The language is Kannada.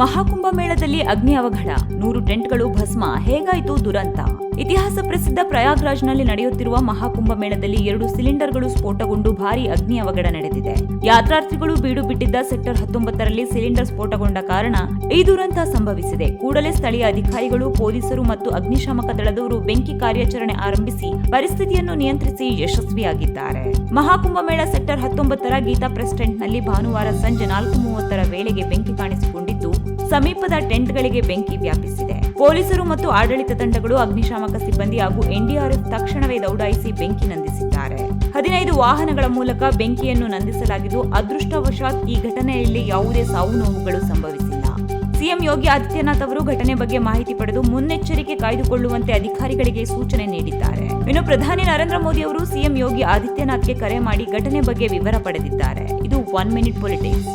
ಮಹಾಕುಂಭ ಮೇಳದಲ್ಲಿ ಅಗ್ನಿ ಅವಘಡ, ನೂರು ಟೆಂಟ್ಗಳು ಭಸ್ಮ, ಹೇಗಾಯಿತು ದುರಂತ? ಇತಿಹಾಸ ಪ್ರಸಿದ್ಧ ಪ್ರಯಾಗ್ರಾಜ್ನಲ್ಲಿ ನಡೆಯುತ್ತಿರುವ ಮಹಾಕುಂಭ ಮೇಳದಲ್ಲಿ ಎರಡು ಸಿಲಿಂಡರ್ಗಳು ಸ್ಫೋಟಗೊಂಡು ಭಾರಿ ಅಗ್ನಿ ಅವಘಡ ನಡೆದಿದೆ. ಯಾತ್ರಾರ್ಥಿಗಳು ಬೀಡು ಬಿಟ್ಟಿದ್ದ ಸೆಕ್ಟರ್ ಹತ್ತೊಂಬತ್ತರಲ್ಲಿ ಸಿಲಿಂಡರ್ ಸ್ಫೋಟಗೊಂಡ ಕಾರಣ ಈ ದುರಂತ ಸಂಭವಿಸಿದೆ. ಕೂಡಲೇ ಸ್ಥಳೀಯ ಅಧಿಕಾರಿಗಳು, ಪೊಲೀಸರು ಮತ್ತು ಅಗ್ನಿಶಾಮಕ ದಳದವರು ಬೆಂಕಿ ಕಾರ್ಯಾಚರಣೆ ಆರಂಭಿಸಿ ಪರಿಸ್ಥಿತಿಯನ್ನು ನಿಯಂತ್ರಿಸಿ ಯಶಸ್ವಿಯಾಗಿದ್ದಾರೆ. ಮಹಾಕುಂಭ ಮೇಳ ಸೆಕ್ಟರ್ ಹತ್ತೊಂಬತ್ತರ ಗೀತಾ ಪ್ರೆಸ್ಟೆಂಟ್ನಲ್ಲಿ ಭಾನುವಾರ ಸಂಜೆ ನಾಲ್ಕು ಮೂವತ್ತರ ವೇಳೆಗೆ ಸಮೀಪದ ಟೆಂಟ್ಗಳಿಗೆ ಬೆಂಕಿ ವ್ಯಾಪಿಸಿದೆ. ಪೊಲೀಸರು ಮತ್ತು ಆಡಳಿತ ತಂಡಗಳು ಅಗ್ನಿಶಾಮಕ ಸಿಬ್ಬಂದಿ ಹಾಗೂ ಎನ್ಡಿಆರ್ಎಫ್ ತಕ್ಷಣವೇ ದೌಡಾಯಿಸಿ ಬೆಂಕಿ ನಂದಿಸಿದ್ದಾರೆ. ಹದಿನೈದು ವಾಹನಗಳ ಮೂಲಕ ಬೆಂಕಿಯನ್ನು ನಂದಿಸಲಾಗಿದ್ದು, ಅದೃಷ್ಟವಶಾತ್ ಈ ಘಟನೆಯಲ್ಲಿ ಯಾವುದೇ ಸಾವು ನೋವುಗಳು ಸಂಭವಿಸಿಲ್ಲ. ಸಿಎಂ ಯೋಗಿ ಆದಿತ್ಯನಾಥ್ ಅವರು ಘಟನೆ ಬಗ್ಗೆ ಮಾಹಿತಿ ಪಡೆದು ಮುನ್ನೆಚ್ಚರಿಕೆ ಕಾಯ್ದುಕೊಳ್ಳುವಂತೆ ಅಧಿಕಾರಿಗಳಿಗೆ ಸೂಚನೆ ನೀಡಿದ್ದಾರೆ. ಇನ್ನು ಪ್ರಧಾನಿ ನರೇಂದ್ರ ಮೋದಿ ಅವರು ಸಿಎಂ ಯೋಗಿ ಆದಿತ್ಯನಾಥ್ಗೆ ಕರೆ ಮಾಡಿ ಘಟನೆ ಬಗ್ಗೆ ವಿವರ ಪಡೆದಿದ್ದಾರೆ. ಇದು ಒನ್ ಮಿನಿಟ್ ಪೊಲಿಟಿಕ್ಸ್.